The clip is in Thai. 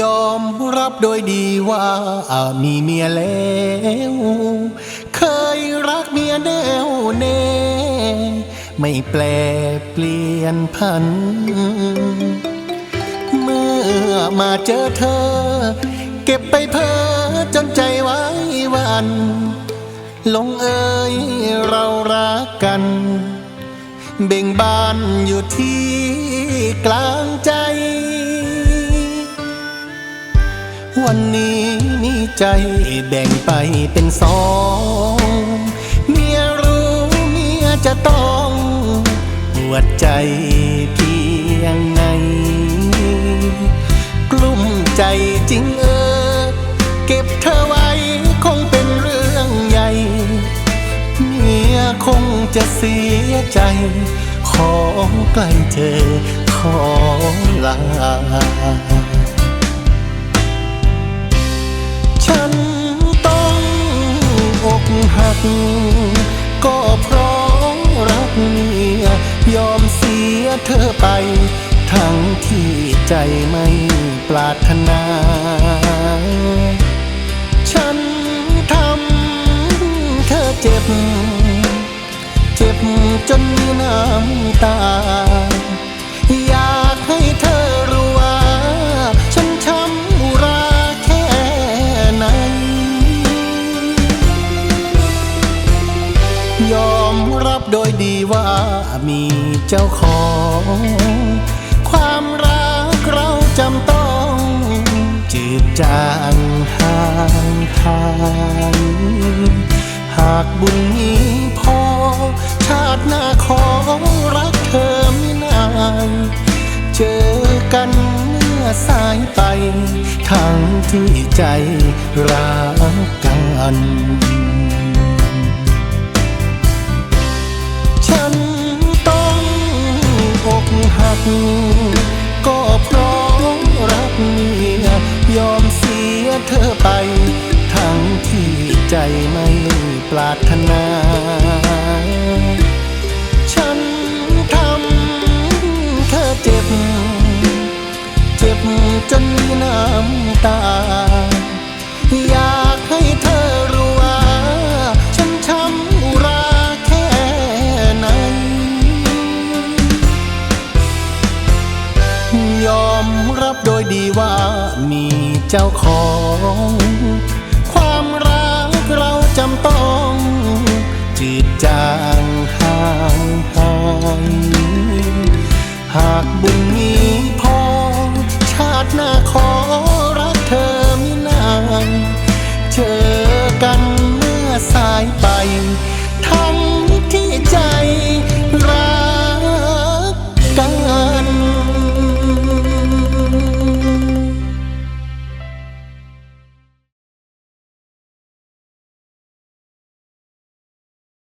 ยอมรับโดยดีว่ามีเมียแล้ว เคยรักเมียแน่วแน่ไม่แปลเปลี่ยนพัน เมื่อมาเจอเธอ เก็บไปเพ้อจนใจไว้วันลงเอยเรารักกัน เบ่งบานอยู่ที่กลางใจ วันนี้มีใจแบ่งไปเป็นสองเมียรู้เมียจะต้องปวดใจเพียงไหนกลุ้มใจจริงเออ เก็บเธอไว้คงเป็นเรื่องใหญ่ เมียคงจะเสียใจ ขอใกล้เธอขอลา ฉันต้องอกหัก ก็เพราะรักเมียยอมเสียเธอไป ทั้งที่ใจไม่ปรารถนา ฉันทำเธอเจ็บ เจ็บจนมีน้ำตา รับโดยดีว่ามีเจ้าของ ความรักเราจำต้องจืดจางห่างหายหากบุญนี้พอ ชาติหน้าขอรักเธอไม่นานเจอกันเมื่อสายไป ทั้งที่ใจรักกัน ปรารถนา ฉันทำเธอเจ็บ เจ็บจนมีน้ำตา อยากให้เธอรู้ว่า ฉันช้ำอุราแค่ไหน ยอมรับโดยดีว่ามีเจ้าของ หากบุญมีพอ ชาติหน้าขอรักเธอไม่นาน เจอกันเมื่อสายไป ทั้งที่ใจ